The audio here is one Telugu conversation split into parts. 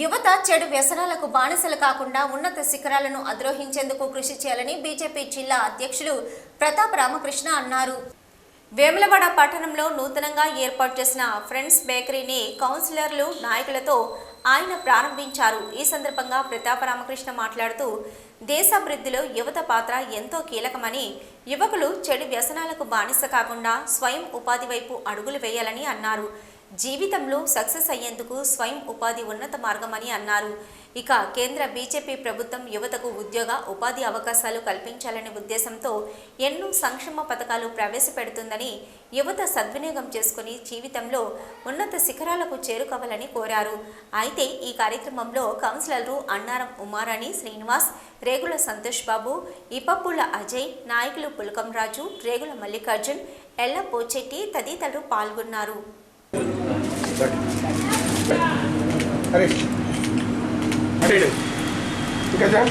యువత చెడు వ్యసనాలకు బానిసలు కాకుండా ఉన్నత శిఖరాలను అధిరోహించేందుకు కృషి చేయాలని బీజేపీ జిల్లా అధ్యక్షులు ప్రతాప్ రామకృష్ణ అన్నారు. వేములవాడ పట్టణంలో నూతనంగా ఏర్పాటు చేసిన ఫ్రెండ్స్ బేకరీని కౌన్సిలర్లు నాయకులతో ఆయన ప్రారంభించారు. ఈ సందర్భంగా ప్రతాప రామకృష్ణ మాట్లాడుతూ దేశాభివృద్ధిలో యువత పాత్ర ఎంతో కీలకమని యువకులు చెడు వ్యసనాలకు బానిస కాకుండా స్వయం ఉపాధి వైపు అడుగులు వేయాలని అన్నారు. జీవితంలో సక్సెస్ అయ్యేందుకు స్వయం ఉపాధి ఉన్నత మార్గమని అన్నారు. ఇక కేంద్ర బీజేపీ ప్రభుత్వం యువతకు ఉద్యోగ ఉపాధి అవకాశాలు కల్పించాలనే ఉద్దేశంతో ఎన్నో సంక్షేమ పథకాలు ప్రవేశపెడుతుందని యువత సద్వినియోగం చేసుకుని జీవితంలో ఉన్నత శిఖరాలకు చేరుకోవాలని కోరారు. అయితే ఈ కార్యక్రమంలో కౌన్సిలర్లు అన్నారం ఉమారాణి శ్రీనివాస్ రేగుల సంతోష్ బాబు ఇపప్పుల అజయ్ నాయకులు పులకం రాజు రేగుల మల్లికార్జున్ ఎల్ల పోచెట్టి తదితరులు పాల్గొన్నారు. बैठ। अरे। अरे ठीक है? सर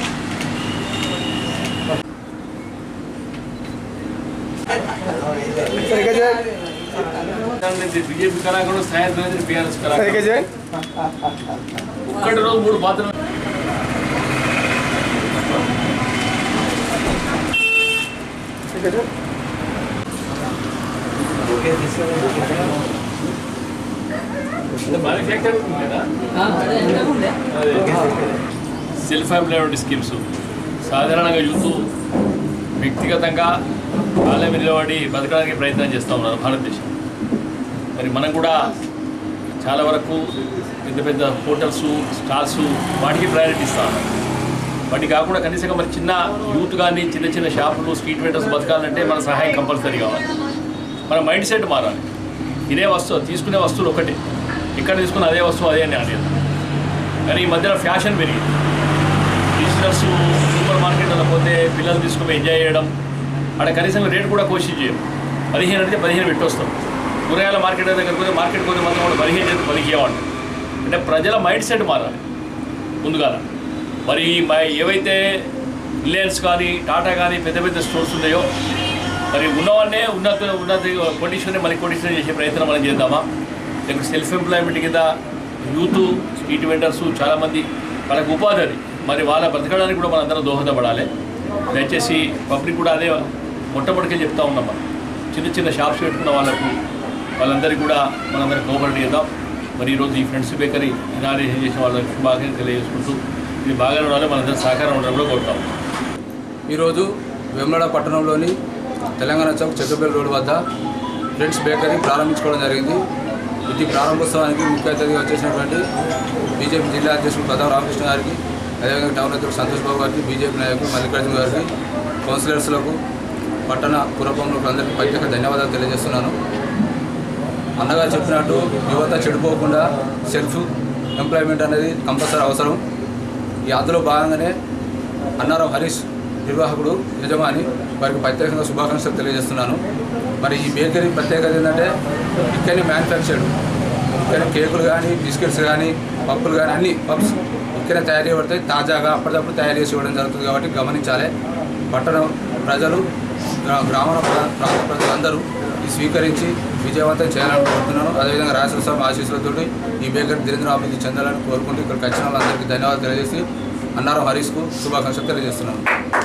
तरीके से बीजेपी करा करो शायद बीआरएस करा तरीके से उकड़ रोज मूड बात ठीक है। Sir okay this is okay self employment schemes సాధారణంగా యూత్ వ్యక్తిగతంగా మీద నిలబడి బతకడానికి ప్రయత్నం చేస్తూ ఉన్నారు భారతదేశం. మరి మనం కూడా చాలా వరకు పెద్ద పెద్ద హోటల్స్ స్టాల్స్ వాటికి ప్రయారిటీ ఇస్తా ఉన్నాం. వాటి కాకుండా కనీసంగా మరి చిన్న యూత్ కానీ చిన్న చిన్న షాపులు స్ట్రీట్ వెండర్స్ బతకాలంటే మన సహాయం కంపల్సరీ కావాలి. మన మైండ్ సెట్ మారాలి. ఇదే వస్తువు తీసుకునే వస్తువులు ఒకటే. ఇక్కడ తీసుకున్న అదే వస్తువు అదే అని అనేది కానీ ఈ మధ్యలో ఫ్యాషన్ పెరిగింది. బిజినెస్ సూపర్ మార్కెట్లో పోతే పిల్లలు తీసుకుని ఎంజాయ్ చేయడం అక్కడ కనీసం రేటు కూడా కోషిష్ చేయం పదిహేను అంటే పదిహేను పెట్టొస్తాం. కూరగాయల మార్కెట్ దగ్గర పోతే మార్కెట్ పోతే మాత్రం కూడా పదిహేను చేతి పదిహేను అంటే ప్రజల మైండ్ సెట్ మారాలి ముందుగా మరి మ- ఏవైతే రిలయన్స్ కానీ టాటా కానీ పెద్ద పెద్ద స్టోర్స్ ఉన్నాయో మరి ఉన్నవాళ్ళనే ఉన్నత ఉన్నత పొజిషన్ మళ్ళీ పొజిషన్ చేసే ప్రయత్నం మనం చేద్దామా? లేకపోతే సెల్ఫ్ ఎంప్లాయ్మెంట్ కింద యూత్ స్ట్రీట్ వెండర్స్ చాలామంది వాళ్ళకి ఉపాధి అది. మరి వాళ్ళ బ్రతకడానికి కూడా మనందరం దోహదపడాలి. దయచేసి పబ్లిక్ కూడా అదే మొట్టమొదటికే చెప్తా ఉన్నాం మనం. చిన్న చిన్న షాప్స్ పెట్టుకున్న వాళ్ళకు వాళ్ళందరికీ కూడా మనందరం కోఆపరేట్ చేద్దాం. మరి ఈరోజు ఈ ఫ్రెండ్స్ బేకరీ ఇనాగ్రేషన్ చేసిన వాళ్ళకి శుభాకాంక్షలు తెలియజేసుకుంటూ ఇది బాగా ఉండాలి మనందరం సహకారం ఉండడం కూడా కోరుతాం. ఈరోజు వేములవాడ పట్టణంలోని తెలంగాణ చౌక్ చెక్కపల్లి రోడ్ వద్ద ఫ్రెండ్స్ బేకరీ ప్రారంభించుకోవడం జరిగింది. ఇది ప్రారంభోత్సవానికి ముఖ్య అతిథిగా వచ్చేసినటువంటి బీజేపీ జిల్లా అధ్యక్షుడు ప్రతాప్ రామకృష్ణ గారికి అదేవిధంగా టౌన్ అధ్యక్షుడు సంతోష్ బాబు గారికి బీజేపీ నాయకులు మల్లికార్జున గారికి కౌన్సిలర్స్లకు పట్టణ పురపంలో అందరికీ ప్రత్యేక ధన్యవాదాలు తెలియజేస్తున్నాను. అన్నగా చెప్పినట్టు యువత చెడిపోకుండా సెల్ఫ్ ఎంప్లాయ్మెంట్ అనేది కంపల్సరీ అవసరం. ఈ అందులో భాగంగానే అన్నారం హరీష్ నిర్వాహకుడు యజమాని వారికి ప్రత్యేకంగా శుభాకాంక్షలు తెలియజేస్తున్నాను. మరి ఈ బేకరీ ప్రత్యేకత ఏంటంటే ఇక్కడనే మ్యానుఫ్యాక్చర్డ్ ఇక్కడ కేకులు కానీ బిస్కెట్స్ కానీ పప్పులు కానీ అన్ని పప్స్ ఇక్కడే తయారు చేయబడతాయి. తాజాగా అప్పటికప్పుడు తయారు చేసి ఇవ్వడం జరుగుతుంది కాబట్టి గమనించాలి. పట్టణం ప్రజలు గ్రా- గ్రామీణ ప్రాంత ప్రజలందరూ ఈ స్వీకరించి విజయవంతం చేయాలని కోరుతున్నాను. అదేవిధంగా రాష్ట్ర సభ ఆశీస్సులతో ఈ బేకరీ దిరేంద్ర అభివృద్ధి చెందాలని కోరుకుంటూ ఇక్కడికి వచ్చిన వాళ్ళందరికీ ధన్యవాదాలు తెలియజేసి అన్నారం హరీష్కు శుభాకాంక్షలు తెలియజేస్తున్నాను.